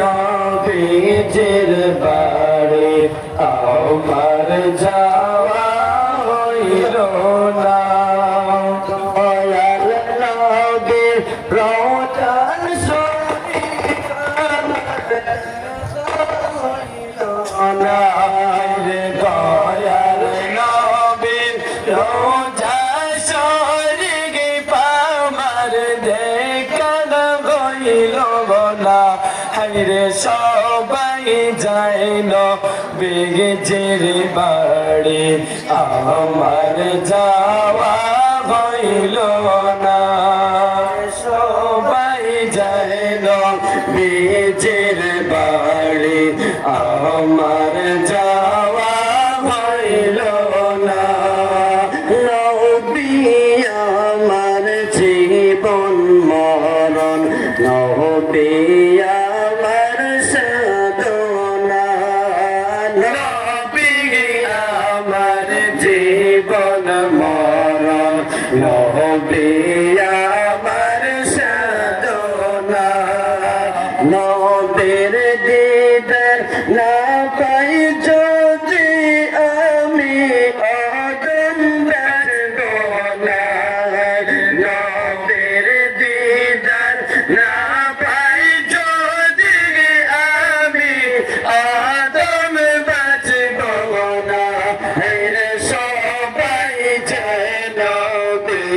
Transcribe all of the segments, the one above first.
নবীজির বাড়ি আমার যাওয়া হইল না। দয়াল নবীর রওজার শরীফ রে হাইরে সবাই যায় নবীজির বাড়ি। আমার যাওয়া হইল না। সবাই যায় নবীজির বাড়ি। আমার যাওয়া হইল না। নবী আমার জীবন মরণ, নবী আমার জীবন মরণ নবী আমার সাধনা। নবের দিদার না পাই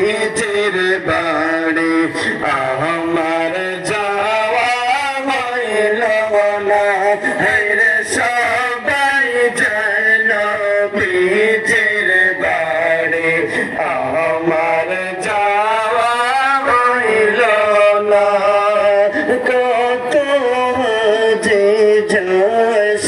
বীজের বাড়ি। আমার যাওয়া হইল না। হেরে সবাই যেন বীজের বাড়ি। আমার যাওয়া হইল না। কত যে জশ